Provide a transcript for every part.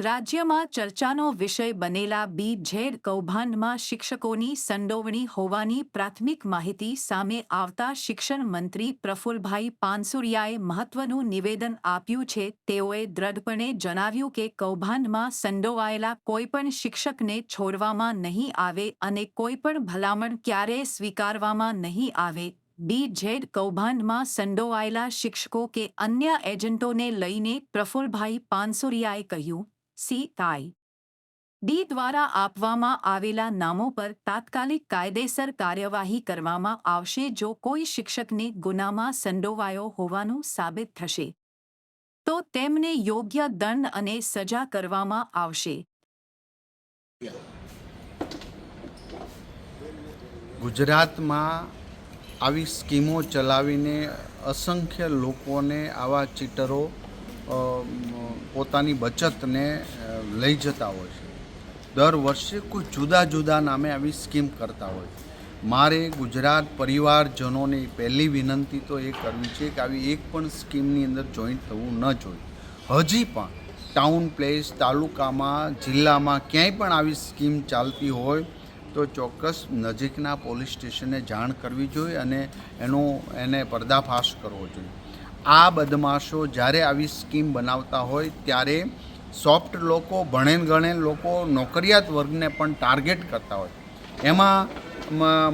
રાજ્યમાં ચર્ચાનો વિષય બનેલા બી. ઝેડ. કૌભાંડમાં શિક્ષકોની સંડોવણી હોવાની પ્રાથમિક માહિતી સામે આવતા શિક્ષણ મંત્રી પ્રફુલભાઈ પાનસુરિયાએ મહત્વનું નિવેદન આપ્યું છે. તેઓએ દ્રઢપણે જણાવ્યું કે કૌભાંડમાં સંડોવાયેલા કોઈપણ શિક્ષકને છોડવામાં નહીં આવે અને કોઈપણ ભલામણ ક્યારેય સ્વીકારવામાં નહીં આવે. બી. ઝેડ. કૌભાંડમાં સંડોવાયેલા શિક્ષકો કે અન્ય એજન્ટોને લઈને પ્રફુલભાઈ પાનસુરિયાએ કહ્યું સી તાઈ. ડી દ્વારા આપવામાં આવેલા નામો પર તાત્કાલિક કાયદેસર કાર્યવાહી કરવામાં આવશે જો કોઈ શિક્ષકને ગુનામાં સંડોવાયો હોવાનું સાબિત થશે. તો તેમને યોગ્ય દંડ અને સજા કરવામાં આવશે. ગુજરાતમાં આવી સ્કીમો ચલાવીને અસંખ્ય લોકોને આવા ચીટરો પોતાની બચતને લઈ જતા હોય છે. દર વર્ષે કોઈ જુદા જુદા નામે આવી સ્કીમ કરતા હોય મારે ગુજરાત પરિવારજનોની પહેલી વિનંતી તો એ કરવી છે કે આવી એક પણ સ્કીમની અંદર જોઈન્ટ થવું ન જોઈએ. હજી પણ ટાઉન, પ્લેસ, તાલુકામાં, જિલ્લામાં ક્યાંય પણ આવી સ્કીમ ચાલતી હોય તો ચોક્કસ નજીકના પોલીસ સ્ટેશને જાણ કરવી જોઈએ અને એનો, એને પર્દાફાશ કરવો જોઈએ. આ બદમાશો જ્યારે આવી સ્કીમ બનાવતા હોય ત્યારે સોફ્ટ લોકો ભણેલ ગણેલ લોકો, નોકરિયાત વર્ગને પણ ટાર્ગેટ કરતા હોય. એમાં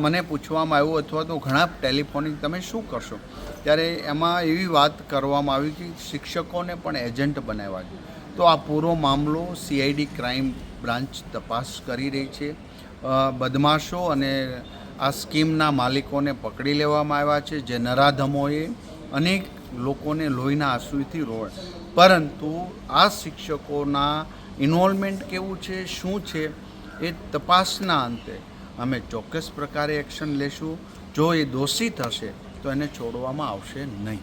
મને પૂછવામાં આવ્યું અથવા તો ઘણા ટેલિફોનિક તમે શું કરશો? ત્યારે એમાં એવી વાત કરવામાં આવી કે શિક્ષકોને પણ એજન્ટ બનાવ્યા છે. તો આ પૂરો મામલો સીઆઈડી ક્રાઇમ બ્રાન્ચ તપાસ કરી રહી છે. બદમાશો અને આ સ્કીમના માલિકોને પકડી લેવામાં આવ્યા છે. જે નરાધમોએ અનેક લોકોને લોહીના આંસુથી રોળ પરંતુ આ શિક્ષકોના ઇન્વોલ્વમેન્ટ કેવું છે, શું છે, એ તપાસના અંતે અમે ચોક્કસ પ્રકારે એક્શન લેશું. જો એ દોષિત હશે, તો એને છોડવામાં આવશે નહીં.